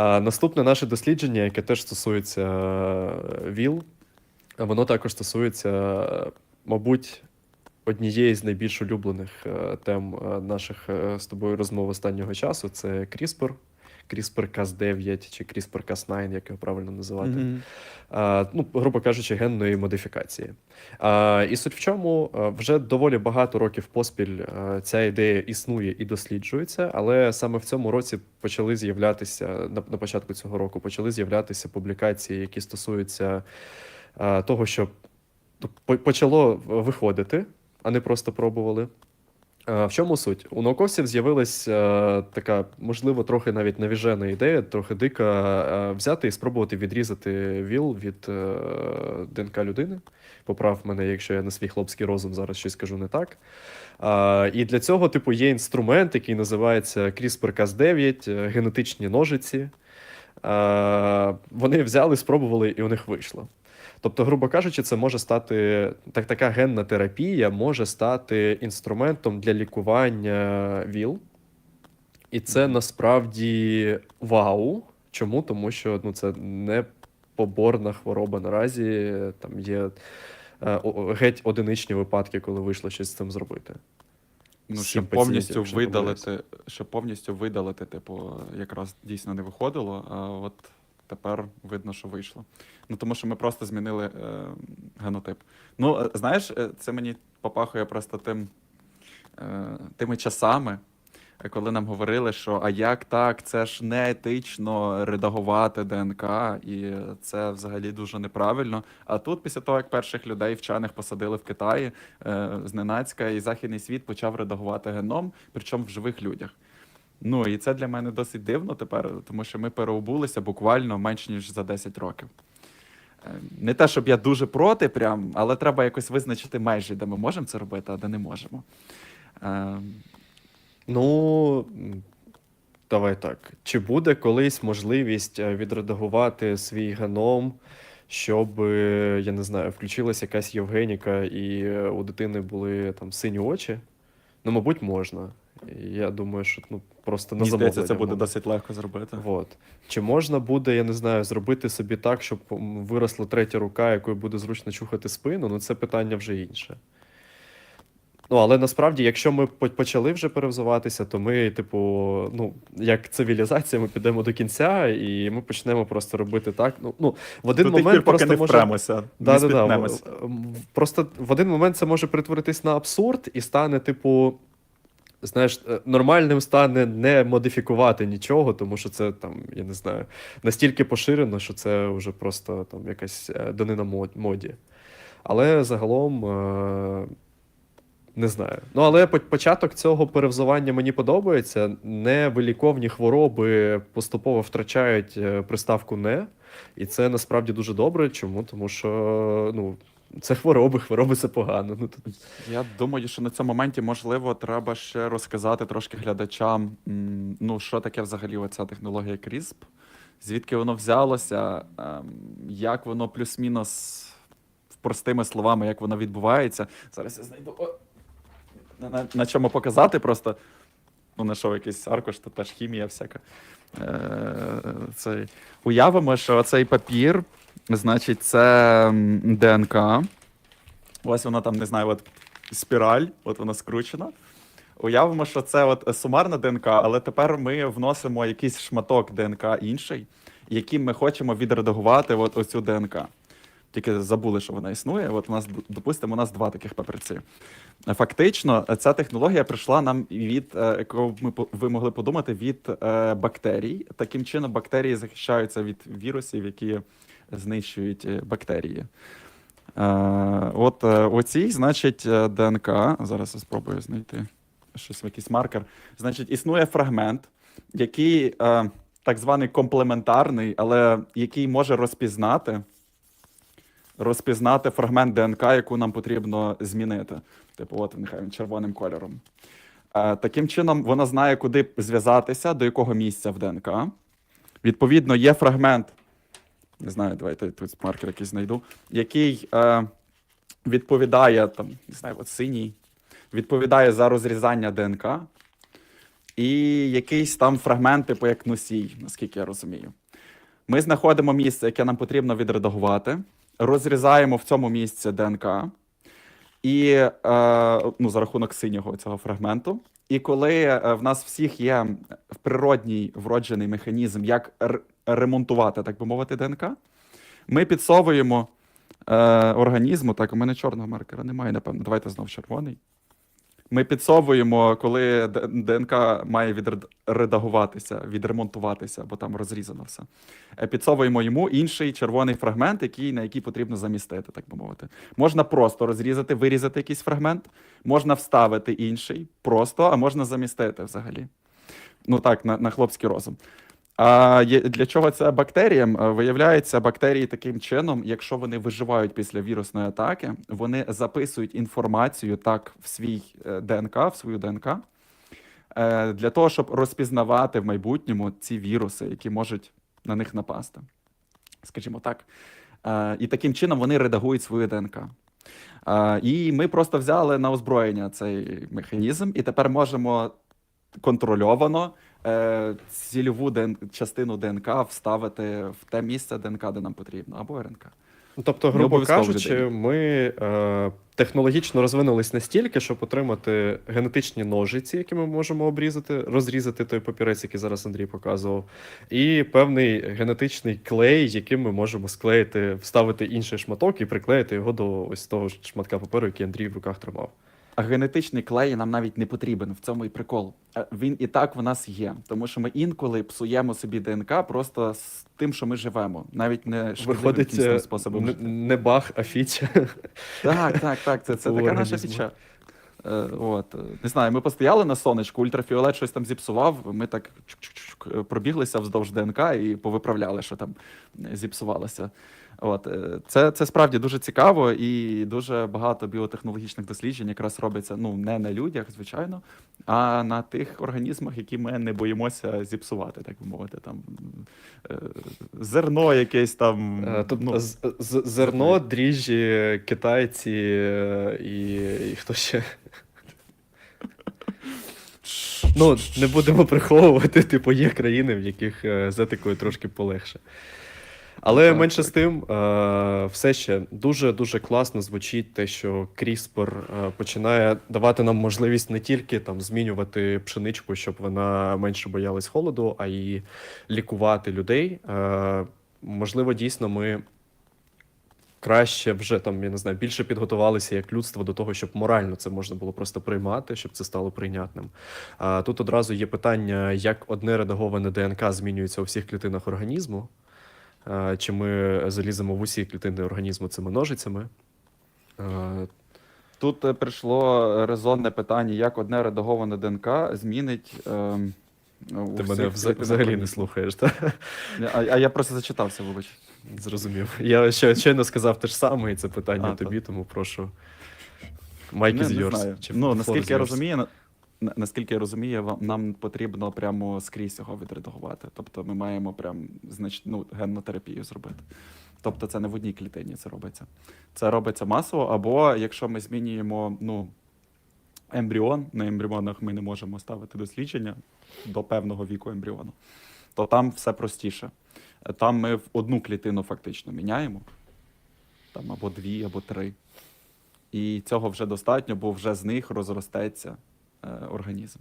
Наступне наше дослідження, яке теж стосується е, ВІЛ, воно також стосується, е, мабуть, однієї з найбільш улюблених е, тем наших з тобою розмов останнього часу. Це CRISPR, CRISPR-Cas9 чи CRISPR-Cas9, як його правильно називати. Мгм. А, ну, грубо кажучи, генної модифікації. А, і суть в чому, вже доволі багато років поспіль ця ідея існує і досліджується, але саме в цьому році почали з'являтися на, на початку цього року почали з'являтися публікації, які стосуються а, того, що ну, почало виходити, а не просто пробували. А, В чому суть? У науковців з'явилась е, така, можливо, трохи навіть навіжена ідея, трохи дика, е, взяти і спробувати відрізати ВІЛ від е, ДНК людини. Поправ мене, якщо я на свій хлопський розум зараз щось кажу не так. І для цього, типу, є інструмент, який називається CRISPR-Cas9, е, генетичні ножиці. Вони взяли, спробували, і у них вийшло. Тобто, грубо кажучи, це може стати так, така генна терапія може стати інструментом для лікування ВІЛ. І це насправді вау. Чому? Тому що ну, це не поборна хвороба наразі. Там є е, геть одиничні випадки, коли вийшло щось з цим зробити. Ну, щоб повністю видалити, щоб повністю видалити, типу, якраз дійсно не виходило, а от тепер видно, що вийшло. Ну тому що ми просто змінили е, генотип. Ну, е, знаєш, е, це мені попахує просто тим, е, тими часами, е, коли нам говорили, що а як так, це ж не етично редагувати ДНК, і це взагалі дуже неправильно. А тут, після того, як перших людей вчених посадили в Китаї, е, зненацька і західний світ почав редагувати геном, причому в живих людях. Ну і це для мене досить дивно тепер, тому що ми переобулися буквально менш ніж за 10 років. Е, Не те, щоб я дуже проти, прям, але треба якось визначити межі, де ми можемо це робити, а де не можемо. Е, Ну, давай так. Чи буде колись можливість е, відредагувати свій геном, щоб, я не знаю, включилась якась Євгеніка і у дитини були там сині очі? Ну, мабуть, можна. Я думаю, що ну, просто на Мені здається, це буде досить легко зробити. Вот. Чи можна буде, я не знаю, зробити собі так, щоб виросла третя рука, якою буде зручно чухати спину? Ну, це питання вже інше. Ну, але насправді, якщо ми почали вже перевзуватися, то ми, типу, ну, як цивілізація, ми підемо до кінця і ми почнемо просто робити так. Ну, ну в один До тих момент поки просто не може. впремося, не Да, да, да. в- Просто в один момент це може перетворитись на абсурд і стане, типу, знаєш, е, нормальним стане не модифікувати нічого, тому що це там, я не знаю, настільки поширено, що це вже просто там якась е, данина моді. Але загалом. е, Не знаю. Ну, але початок цього перевзування мені подобається. Невиліковні хвороби поступово втрачають приставку не. І це насправді дуже добре. Чому? Тому що ну, це хвороби, хвороби це погано. Ну, тут... Я думаю, що на цьому моменті, можливо, треба ще розказати трошки глядачам, ну, що таке взагалі оця технологія CRISP, звідки воно взялося, ем, як воно плюс-мінус простими словами, як воно відбувається. Зараз я знайду. О, на, на, чому показати просто. Ну, знайшов якийсь аркуш, то теж хімія всяка. Е, цей. Уявимо, що цей папір, значить, це ДНК. Ось вона там, не знаю, от спіраль, от вона скручена. Уявимо, що це от сумарна ДНК, але тепер ми вносимо якийсь шматок ДНК інший, яким ми хочемо відредагувати от оцю ДНК. Тільки забули, що вона існує. От у нас, допустимо, у нас два таких папірці. Фактично, ця технологія прийшла нам від, е, якого ми ви могли подумати, від е, бактерій. Таким чином, бактерії захищаються від вірусів, які знищують е, бактерії. Е, от е, оцій, значить, ДНК. Зараз я спробую знайти щось, якийсь маркер. Значить, існує фрагмент, який так званий комплементарний, але який може розпізнати, розпізнати фрагмент ДНК, яку нам потрібно змінити. Типу, от нехай він червоним кольором. Е, таким чином, вона знає, куди зв'язатися, до якого місця в ДНК. Відповідно, є фрагмент, не знаю, давайте тут маркер якийсь знайду, який е, відповідає там, не знаю, от синій, відповідає за розрізання ДНК. і якийсь там фрагмент, типу як носій, наскільки я розумію. Ми знаходимо місце, яке нам потрібно відредагувати, розрізаємо в цьому місці ДНК, і е, ну, за рахунок синього цього фрагменту. І коли е, в нас всіх є природній вроджений механізм, як ремонтувати, так би мовити, ДНК, ми підсовуємо е, організму. Так, у мене чорного маркера немає, напевно. Давайте знов червоний. Ми підсовуємо, коли ДНК має відредагуватися, відремонтуватися, бо там розрізано все. Е, Підсовуємо йому інший червоний фрагмент, який, на який потрібно замістити, так би мовити. Можна просто розрізати, вирізати якийсь фрагмент, можна вставити інший просто, а можна замістити взагалі. Ну так, на, на хлопський розум. А для чого це бактеріям? Е, Виявляється, бактерії таким чином, якщо вони виживають після вірусної атаки, вони записують інформацію так в свій е, ДНК, в свою ДНК, е, для того, щоб розпізнавати в майбутньому ці віруси, які можуть на них напасти. Скажімо так. І таким чином вони редагують свою ДНК. І ми просто взяли на озброєння цей механізм, і тепер можемо контрольовано е, цільову ДН... частину ДНК вставити в те місце ДНК, де нам потрібно, або РНК. Ну, Тобто, грубо кажучи, людині. ми е, технологічно розвинулись настільки, щоб отримати генетичні ножиці, які ми можемо обрізати, розрізати той папірець, який зараз Андрій показував, і певний генетичний клей, яким ми можемо склеїти, вставити інший шматок і приклеїти його до ось того шматка паперу, який Андрій в руках тримав. А генетичний клей нам навіть не потрібен. В цьому і прикол. Е, Він і так в нас є. Тому що ми інколи псуємо собі ДНК просто з тим, що ми живемо, навіть не Виходить, е, способом. не, не бах, а фіча. Так, так, так. Це, це така наша фіча. Е, от. Не знаю, ми постояли на сонечку, ультрафіолет щось там зіпсував. Ми так пробіглися вздовж ДНК і повиправляли, що там зіпсувалося. От. е, Це, це справді дуже цікаво, і дуже багато біотехнологічних досліджень якраз робиться ну, не на людях, звичайно, а на тих організмах, які ми не боїмося зіпсувати, так би мовити. Там, е, зерно якесь там. Тут ну, зерно, дріжджі, китайці і, і хто ще. Ну, не будемо приховувати, типу, є країни, в яких з етикою трошки полегше. Але Так, менше так. з тим, е, все ще дуже-дуже класно звучить те, що CRISPR е, починає давати нам можливість не тільки там змінювати пшеничку, щоб вона менше боялась холоду, а й лікувати людей. Е, Можливо, дійсно, ми краще вже там, я не знаю, більше підготувалися як людство до того, щоб морально це можна було просто приймати, щоб це стало прийнятним. А тут одразу є питання, як одне редаговане ДНК змінюється у всіх клітинах організму. Чи ми заліземо в усі клітини організму цими ножицями? Тут е, прийшло резонне питання, як одне редаговане ДНК змінить. ем, у Ти всіх мене клітинах взагалі не слухаєш, так? А, а я просто зачитався, вибач. Зрозумів. Я ще щойно сказав те ж саме, і це питання А, тобі, тому прошу. Майк Не- is не yours. знаю. Чи Ну, floor наскільки я yours. розумію, на- наскільки я розумію, нам потрібно прямо скрізь його відредагувати. Тобто ми маємо прям знач... ну, генну терапію зробити. Тобто це не в одній клітині це робиться. Це робиться масово, або якщо ми змінюємо ну, ембріон, на ембріонах ми не можемо ставити дослідження до певного віку ембріону, то там все простіше. Там ми в одну клітину фактично міняємо, там або дві, або три. І цього вже достатньо, бо вже з них розростеться організм.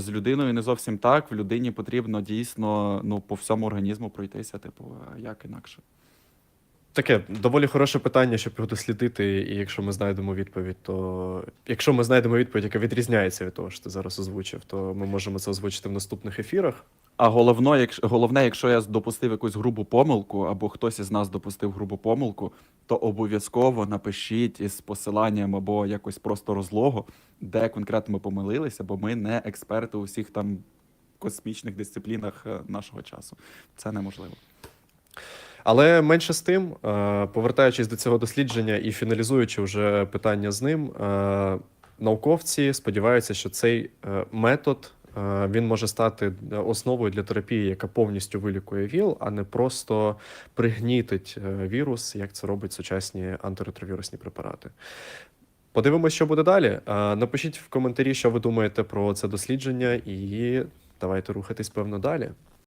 З людиною не зовсім так. В людині потрібно дійсно ну, по всьому організму пройтися, типу, як інакше. Таке доволі хороше питання, щоб його дослідити, і якщо ми знайдемо відповідь, то якщо ми знайдемо відповідь, яка відрізняється від того, що ти зараз озвучив, то ми можемо це озвучити в наступних ефірах. А головне, якщо, головне, якщо я допустив якусь грубу помилку, або хтось із нас допустив грубу помилку, то обов'язково напишіть із посиланням або якось просто розлогу, де конкретно ми помилилися, бо ми не експерти у всіх там космічних дисциплінах е, нашого часу. Це неможливо. Але менше з тим, е, повертаючись до цього дослідження і фіналізуючи вже питання з ним, е, науковці сподіваються, що цей метод він може стати основою для терапії, яка повністю вилікує ВІЛ, а не просто пригнітить е, вірус, як це роблять сучасні антиретровірусні препарати. Подивимося, що буде далі. Напишіть в коментарі, що ви думаєте про це дослідження, і давайте рухатись, певно, далі.